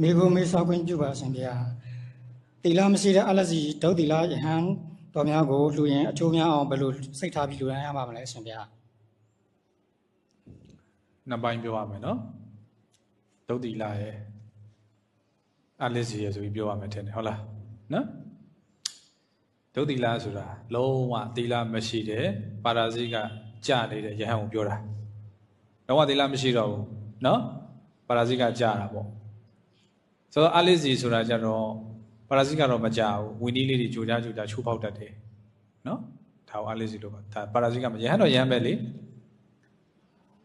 မိဘမေဆောက်ခွင့်ပြုပါအရှင်ဘုရားတီလာမရှိတဲ့အလက်စီဒုတ်တီလာယဟန်တော်များကိုလူရင်အချိုးများအောင်ဘယ်လိုစိတ်ထားပြီးလူရန်ရပါမလဲအရှင်ဘုရားနှစ်ပိုင်းပြောရမယ်နော်ဒုတ်တိလာရဲ့အလစ်စီရဲ့ဆိုပြီးပြောရမယ်ထင်တယ်ဟုတ်လားနော်ဒုတ်တိလာဆိုတာလုံးဝသီလမရှိတဲ့ပါရာဇိကကြနေတဲ့ယဟန်ကိုပြောတာလုံးဝသီလမရှိတော့ဘူးနော်ပါရာဇိကကြတာပေါ့ ဆိုတော့အလစ်စီဆိုတာကြတော့ပါရာစိတ်ကတော့မကြဘူးဝင်းနီးလေးတွေကြိုကြားကြိုကြားချိုးပေါက်တတ်တယ်နော်ဒါကိုအလစ်စီလို့ပါဒါပါရာစိတ်ကမရဟန်းတော့ရမ်းပဲလေ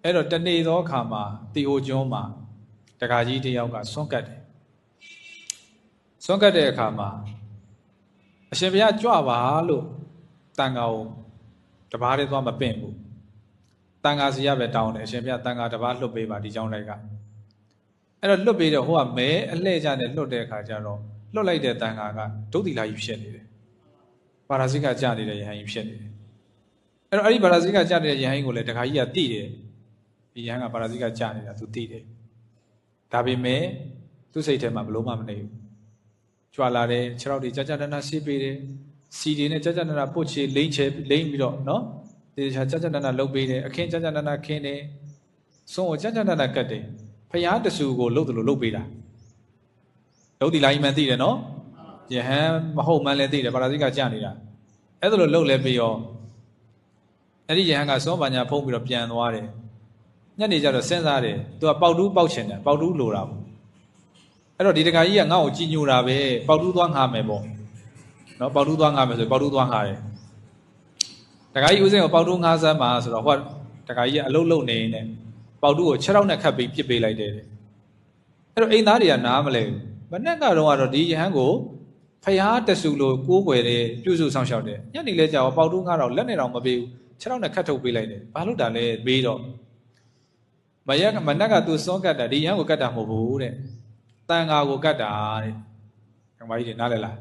အဲ့တော့တနေသောအခါမှာတီအိုကျွန်းမှာတခါကြီးတယောက်ကဆွန့်ကတ်တယ်ဆွန့်ကတ်တဲ့အခါမှာအရှင်ဘုရားကြွပါလို့တန်ခါကိုတပားတည်းသွားမပင့်ဘူးတန်ခါစီရပဲတောင်းတယ်အရှင်ဘုရားတန်ခါတပားလှုပ်ပေးပါဒီကြောင်းလိုက်က အဲ့တော့လွတ်ပေးတော့ဟိုကမဲအလှဲ့ကြနဲ့လွတ်တဲ့အခါကျတော့လွတ်လိုက်တဲ့တန်ဃာကဒုတိလာကြီးဖြစ်နေတယ်ပါရာဇိကကြနေတဲ့ယဟန်ကြီးဖြစ်နေတယ်အဲ့တော့အဲ့ဒီပါရာဇိကကြနေတဲ့ယဟန်ကြီးကိုလည်းတခါကြီးကတိတယ်ဒီရဟန်းကပါရာဇိကကြာနေတာသူသိတယ်ဒါပေမဲ့သူ့စိတ်ထဲမှာဘလို့မှမနေဘူးကြွာလာတယ်ခြေထောက်တွေကြာကြာနာနာဆေးပေးတယ်စီတွေနဲ့ကြာကြာနာနာပုတ်ချေလိမ့်ချေလိမ့်ပြီးတော့နော်ဒီကြာကြာနာနာလှုပ်ပေးတယ်အခင်းကြာကြာနာနာခင်းတယ်စွန့်ကိုကြာကြာနာနာကတ်တယ် ဖျားတဆူကိုလှုပ်တယ်လို့လှုပ်ပေးတာလှုပ်ဒီလာကြီးမှန်သိတယ်နော်ယဟန်မဟုတ်မှန်းလည်းသိတယ်ပါရာဇိကကြာနေတာအဲ့ဒါလိုလှုပ်လဲပြီးရောအဲ့ဒီယဟန်ကစွန့်ပါညာဖုံးပြီးတော့ပြန်သွားတယ်ညနေကျတော့စဉ်းစားတယ်သူကပေါက်တူးပေါက်ချင်တယ်ပေါက်တူးလိုတာပေါ့အဲ့တော့ဒီတခါကြီးကငါ့ကိုကြည်ညိုတာပဲပေါက်တူးသွားငှားမယ်ပေါ့နော်ပေါက်တူးသွားငှားမယ်ဆိုပေါက်တူးသွားငှားတယ်တခါကြီးဦးစင်းကိုပေါက်တူးငှားစမ်းပါဆိုတော့ဟိုကတခါကြီးကအလုတ်လုတ်နေနေ ပေါက်တူးကို6ရောက်နဲ့ခတ်ပြီးပြစ်ပေးလိုက်တယ်တဲ့အဲ့တော့အိမ်သားတွေကနားမလဲဘူးမနဲ့ကတော့ကတော့ဒီယဟန်ကိုဖျားတဆူလို့ကိုးကွယ်တယ်ပြုစုဆောင်ရှောက်တယ်ညနေလဲကြာတော့ပေါက်တူးငှားတော့လက်နဲ့တော့မပေးဘူး6ရောက်နဲ့ခတ်ထုတ်ပေးလိုက်တယ်ဘာလို့တာလဲပေးတော့မရကမနက်ကသူစောကတ်တာဒီရန်ကိုကတ်တာမဟုတ်ဘူးတဲ့တန်ဃာကိုကတ်တာတဲ့ကမကြီးတွေနားလဲလား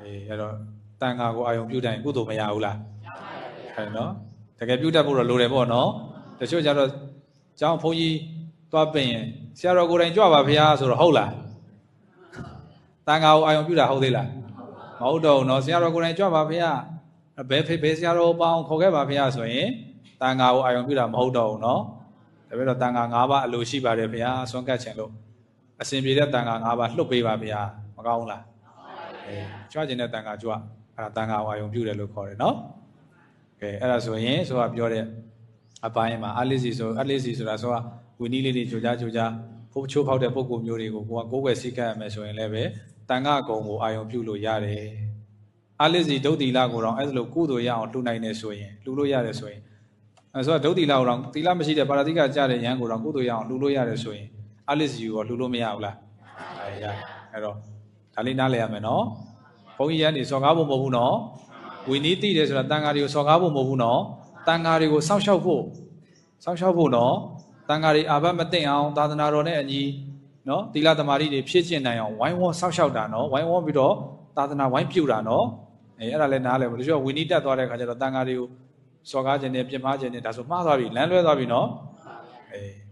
အေးအဲ့တော့တန်ဃာကိုအာယုံပြုတ်တိုင်းကုသိုလ်မရဘူးလားအဲ့နော်တကယ်ပြုတ်တတ်ဖို့တော့လိုတယ်ပေါ့နော်တချို့ကျတော့ ကျောင်းဘုန်းကြီးသွားပင်ရင်ဆရာတော်ကိုယ်တိုင်ကြွပါဖေဟာဆိုတော့ဟုတ်လားတန်ဃာကိုအာယုံပြုတ်တာဟုတ်သေးလားမဟုတ်တော့ဘူးနော်ဆရာတော်ကိုယ်တိုင်ကြွပါဖေဟာဘယ်ဖေဘယ်ဆရာတော်ပေါင်းခေါ်ခဲ့ပါဖေဟာဆိုရင်တန်ဃာကိုအာယုံပြုတ်တာမဟုတ်တော့ဘူးနော်ဒါပေမဲ့တော့တန်ခါ၅ပါးအလိုရှိပါတယ်ဗျာဆွမ်းကတ်ခြင်းလို့အစဉ်ပြေတဲ့တန်ခါ၅ပါးလှုပ်ပေးပါဗျာမကောင်းဘူးလားအဲကြွခြင်းတဲ့တန်ခါကြွအဲ့ဒါတန်ခါဝါယုံပြုတယ်လို့ခေါ်တယ်နော်ကဲအဲ့ဒါဆိုရင်ဆိုတာပြောတဲ့ အပိုင်းမှာအလိစီဆိုအလိစီဆိုတာဆိုတာဝီနီးလေးတွေကြိုကြားကြိုကြားဖို့ချိုးဖောက်တဲ့ပုံကိုမျိုးတွေကိုကိုကကိုယ်ွယ်စိတ်ကပ်ရမယ်ဆိုရင်လည်းပဲတန်ခါကုံကိုအာယုံပြုလို့ရတယ်အလိစီဒုတ်တီလာကိုတော့အဲ့ဒါလို့ကုသိုလ်ရအောင်လှူနိုင်နေဆိုရင်လှူလို့ရတယ်ဆိုရင်အဲဆိုတော့ဒုတ်တိလာကိုတော့တိလာမရှိတဲ့ပါရတိကကြတဲ့ရန်ကိုတော့ကုသိုလ်ရအောင်လှူလို့ရတယ်ဆိုရင်အလစ်စီကိုလှူလို့မရဘူးလားအဲရအဲ့တော့ဒါလေးနားလည်ရမယ်နော်ဘုန်းကြီးရန်နေစော်ကားဖို့မဟုတ်ဘူးနော်ဝီနီးတိတယ်ဆိုတာတန်ဃာတွေကိုစော်ကားဖို့မဟုတ်ဘူးနော် တန်ဃာတွေကိုစောင့်ရှောက်ဖို့စောင့်ရှောက်ဖို့နော်တန်ဃာတွေအာဘတ်မသိအောင်သာသနာတော်နဲ့အညီနော်တိလာသမารီတွေဖြည့်ကျင့်နိုင်အောင်ဝိုင်းဝန်းစောင့်ရှောက်တာနော်ဝိုင်းဝန်းပြီးတော့သာသနာဝိုင်းပြုတာနော်အဲအဲ့ဒါလည်းနားလည်ဘူးတချို့ဝီနီးတက်သွားတဲ့အခါကျတော့တန်ဃာတွေကိုစော်ကားခြင်းနဲ့ပြစ်မှားခြင်းနဲ့ဒါဆိုမှားသွားပြီလမ်းလွဲသွားပြီနော်အေး